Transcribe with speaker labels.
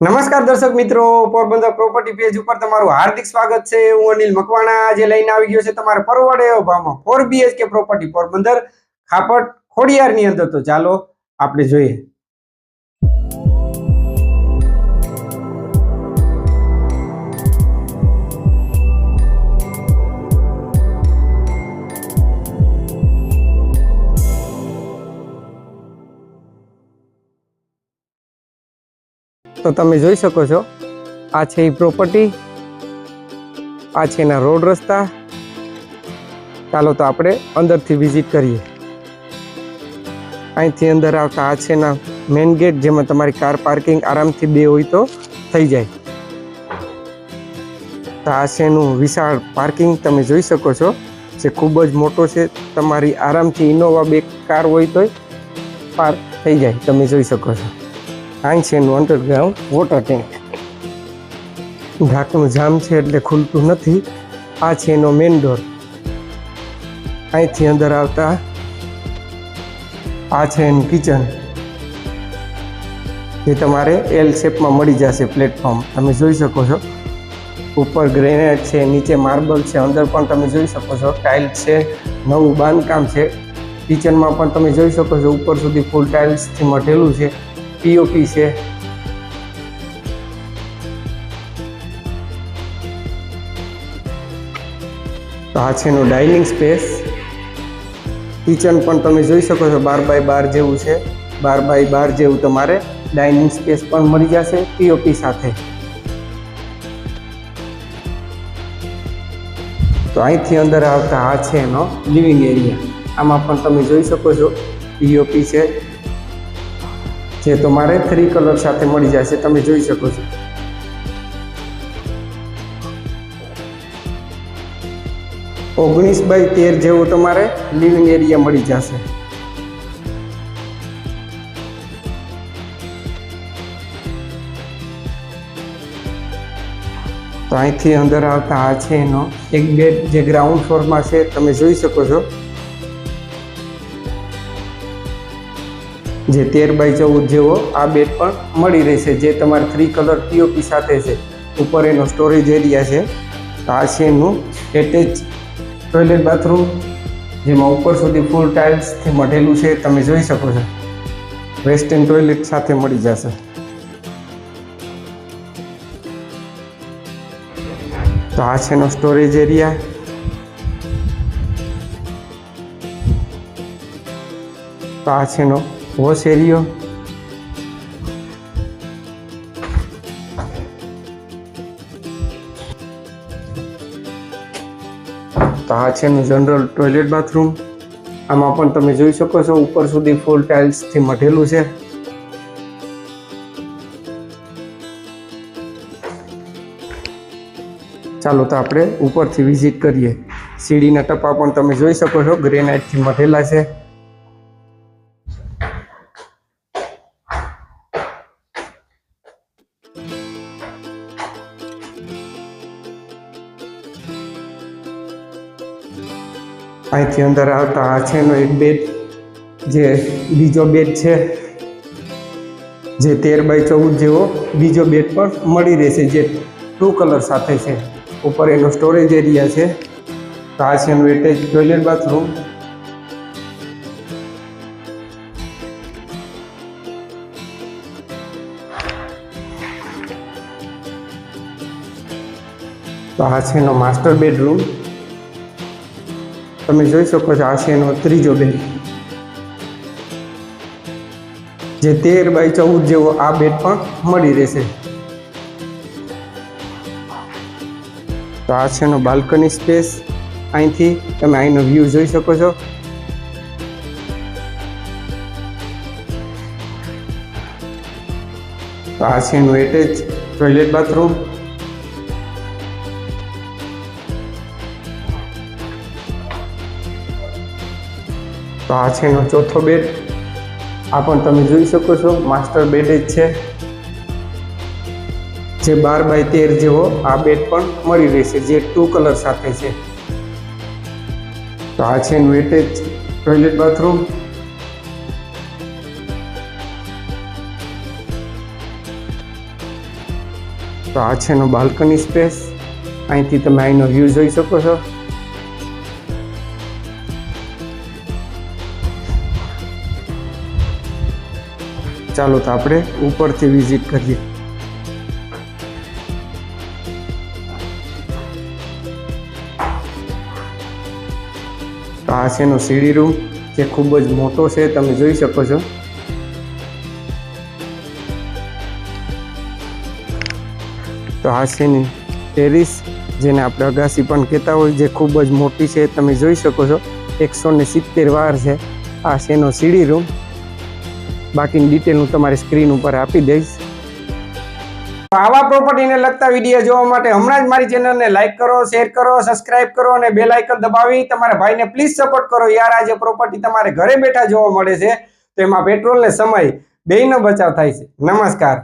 Speaker 1: નમસ્કાર દર્શક મિત્રો, પોરબંદર પ્રોપર્ટી પેજ ઉપર તમારું હાર્દિક સ્વાગત છે. હું અનિલ મકવાણા, આજે લઈને આવી ગયો છે તમારે પરવડે ભાવમાં four BHK property Porbandar, Khapat ખોડિયારની અંદર. તો ચાલો આપણે જોઈએ. તો તમે જોઈ શકો છો. આ છે એ પ્રોપર્ટી આ છે એના રોડ રસ્તા. ચાલો તો આપણે અંદરથી વિઝિટ કરીએ. અહીંથી અંદર આવતા આ છે એના મેઇન ગેટ જેમાં તમારી કાર પાર્કિંગ આરામથી બે હોય તો થઈ જાય. તો આ છે એનું વિશાળ પાર્કિંગ તમે જોઈ શકો છો. જે ખૂબ જ મોટો છે. તમારી આરામથી ઇનોવા બે કાર હોય તોય પાર્ક થઈ જાય. તમે જોઈ શકો છો. છે, એનું અંડરગ્રાઉન્ડ વોટર ટેન્ક ઢાંકણું જામ છે એટલે ખુલતું નથી. આ છે એનો મેઇન ડોર અહીંથી અંદર આવતા આ છે એનું કિચન જે તમારે એલ શેપમાં મળી જશે પ્લેટફોર્મ તમે જોઈ શકો છો. ઉપર ગ્રેનાઇટ છે, નીચે માર્બલ છે, અંદર પણ તમે જોઈ શકો છો. ટાઇલ્સ છે, નવું બાંધકામ છે. કિચનમાં પણ તમે જોઈ શકો છો, ઉપર સુધી ફૂલ ટાઇલ્સથી મઢેલું છે. પીઓપી છે. તો આ છે એનું ડાઇનિંગ સ્પેસ. કિચન પણ તમે જોઈ શકો છો, બાર બાય બાર જેવું છે. બાર બાય બાર જેવું તમારે ડાઇનિંગ સ્પેસ પણ મળી જશે પીઓપી સાથે. તો અહીંથી અંદર આવતા આ છે એનો લિવિંગ એરિયા. આમાં પણ તમે જોઈ શકો છો પીઓપી છે. જે તમારે થ્રી કલર સાથે મળી જશે તમે જોઈ શકો છો. ઓગણીસ બાય તેર જેવું તમારે લિવિંગ એરિયા મળી જશે. તો અહીંથી અંદર આવતા આ છે એનો એક બેડ જે ગ્રાઉન્ડ ફ્લોરમાં છે, તમે જોઈ શકો છો. જે તેર બાય ચૌદ જેવો આ બેડ પણ મળી રહેશે, જે તમારે થ્રી કલર પીઓપી સાથે છે. ઉપર એનો સ્ટોરેજ એરિયા છે. આ છે એનું એટેચ ટોયલેટ બાથરૂમ જેમાં ઉપર સુધી ફૂલ ટાઇલ્સથી મઢેલું છે, તમે જોઈ શકો છો. વેસ્ટર્ન ટોયલેટ સાથે મળી જશે. તો આ છે એનો સ્ટોરેજ એરિયા તો આ છે એનો વોશ એરિયો તો આ છે એનું જનરલ ટોયલેટ બાથરૂમ આમાં પણ તમે જોઈ શકો છો, ઉપર સુધી ફૂલ ટાઇલ્સથી મઢેલું છે. ચાલો તો આપણે ઉપરથી વિઝિટ કરીએ. સીડીના ટપા પણ તમે જોઈ શકો છો ગ્રેનાઇટથી મઢેલા છે. અહીંથી અંદર આવતા આ છે એક બેડ જે બીજો બેડ છે, જે તેર બાય ચૌદ જેવો બીજો બેડ પણ મળી રહેશે, જે ટુ કલર સાથે છે. ઉપર એનો સ્ટોરેજ એરિયા છે. તો આ છે એનું એટેચ ટોયલેટ બાથરૂમ તો આ છે એનો માસ્ટર બેડરૂમ તમે જોઈ શકો છો આશિયાનો ત્રીજો બેટ જે તેર બાય ચૌદ જેવો આ બેડ પણ મળી રહેશે. તો આ છે એનો બાલ્કની સ્પેસ. અહીંથી તમે અહીંનો વ્યૂ જોઈ શકો છો. તો આ છે એનું એટેચ ટોયલેટ બાથરૂમ. તો આ છે એનો ચોથો બેડ આ પણ તમે જોઈ શકો છો, માસ્ટર બેડ જ છે. જે બાર બાય તેર જેવો આ બેડ પણ મળી રહેશે, જે ટુ કલર સાથે છે. તો આ છે એનું એટેચ ટોયલેટ બાથરૂમ. તો આ છે એનો બાલ્કની સ્પેસ. અહીંથી તમે અહીંનો વ્યૂ જોઈ શકો છો. ચાલો તો આપણે ઉપરથી વિઝિટ કરીએ. તો આ છે એનો સીડી રૂમ જે ખૂબ જ મોટો છે, તમે જોઈ શકો છો. તો આ છે એની ટેરિસ જેને આપણે અગાસી પણ કહેતા હોય, જે ખૂબ જ મોટી છે, તમે જોઈ શકો છો. એકસો ને સિત્તેર વાર છે. આ છે એનો સીડી રૂમ બાકીની ડિટેલ હું તમારી સ્ક્રીન ઉપર આપી દઈશ. આવા પ્રોપર્ટીને લગતા વીડિયો જોવા માટે હમણાં જ મારી ચેનલને લાઈક કરો શેર કરો સબસ્ક્રાઇબ કરો અને બેલ આઇકન દબાવી. તમારા ભાઈને પ્લીઝ સપોર્ટ કરો. યાર આ જે પ્રોપર્ટી તમારે ઘરે બેઠા જોવા મળે છે. તો એમાં પેટ્રોલ ને સમય બેયનો બચાવ થાય છે. નમસ્કાર.